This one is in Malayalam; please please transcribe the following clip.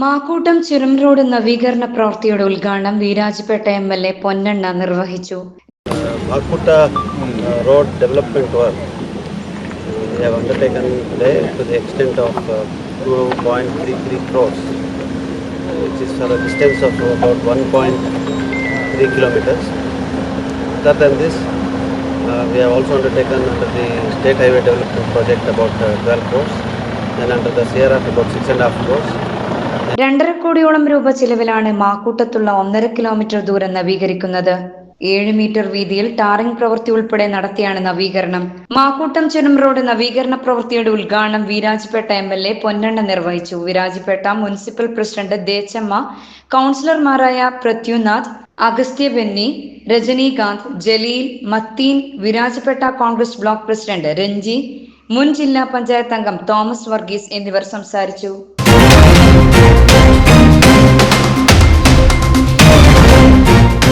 മാക്കൂട്ടം ചുരം റോഡ് നവീകരണ പ്രവൃത്തിയുടെ ഉദ്ഘാടനം Virajpet M L A Ponnanna നിർവഹിച്ചു Makuta road development work. We have undertaken today to the extent of uh, 2.33 crores, which is for a distance of about 1.3 kilometers. Other than this, uh, we have also undertaken under the State Highway Development Project about uh, 12 crores, and under the CRF about 6.5 crores. രണ്ടര കോടിയോളം രൂപ ചിലവിലാണ് മാക്കൂട്ടത്തുള്ള ഒന്നര കിലോമീറ്റർ ദൂരം നവീകരിക്കുന്നത്. ഏഴ് മീറ്റർ വീതിയിൽ ടാറിംഗ് പ്രവൃത്തി ഉൾപ്പെടെ നടത്തിയാണ് നവീകരണം. മാക്കൂട്ടം ചുരം റോഡ് നവീകരണ പ്രവൃത്തിയുടെ ഉദ്ഘാടനം Virajpet M L A Ponnanna നിർവഹിച്ചു. വീരാജ്പേട്ട മുനിസിപ്പൽ പ്രസിഡന്റ് ദേച്ചമ്മ കൗൺസിലർമാരായ Prathyunath Agastya Benny Rajanikanth Jaleel Matheen Virajpet Congress block president Ranji മുൻ ജില്ലാ പഞ്ചായത്ത് അംഗം തോമസ് വർഗീസ് എന്നിവർ സംസാരിച്ചു.